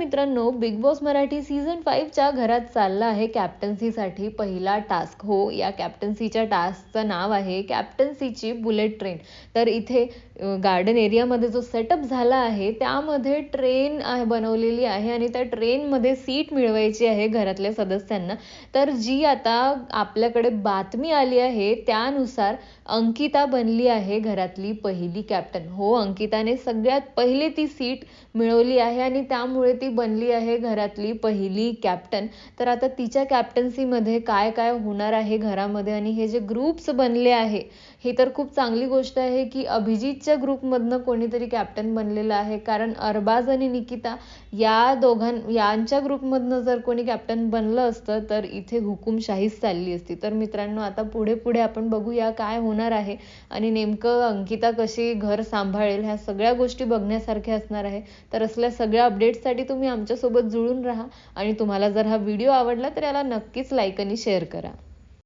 मित्रांनो Bigg Boss Marathi season फाईव्हच्या घरात चालला आहे कॅप्टन्सीसाठी पहिला टास्क हो या कॅप्टन्सीच्या टास्कचं नाव आहे कॅप्टन्सीची बुलेट ट्रेन तर इथे गार्डन एरियामध्ये जो सेटअप झाला आहे त्यामध्ये ट्रेन बनवलेली आहे आणि त्या ट्रेनमध्ये सीट मिळवायची आहे घरातल्या सदस्यांना. तर जी आता आपल्याकडे बातमी आली आहे त्यानुसार अंकिता बनली आहे घरातली पहिली कॅप्टन हो अंकिताने सगळ्यात पहिले ती सीट मिळवली आहे आणि त्यामुळे ती बनली आहे घरातली पहिली कॅप्टन तर आता तिच्या कॅप्टन्सीमध्ये काय काय होणार आहे घरामध्ये आणि हे जे ग्रुप्स बनले आहे ही तर खूप चांगली गोष्ट आहे की अभिजितच्या ग्रुपमधनं कोणीतरी कॅप्टन बनलेलं आहे. कारण अरबाज आणि निकिता या दोघां यांच्या ग्रुपमधनं जर कोणी कॅप्टन बनलं असतं तर इथे हुकुमशाहीच चालली असती. तर मित्रांनो आता पुढे पुढे आपण बघूया काय होणार आहे आणि नेमकं अंकिता कशी घर सांभाळेल ह्या सगळ्या गोष्टी बघण्यासारख्या असणार आहे. तर असल्या सगळ्या अपडेट्ससाठी तुम्ही तुम्ही आमच्यासोबत जुळून राहा आणि तुम्हाला जर हा व्हिडिओ आवडला तर याला नक्कीच लाईक आणि शेअर करा.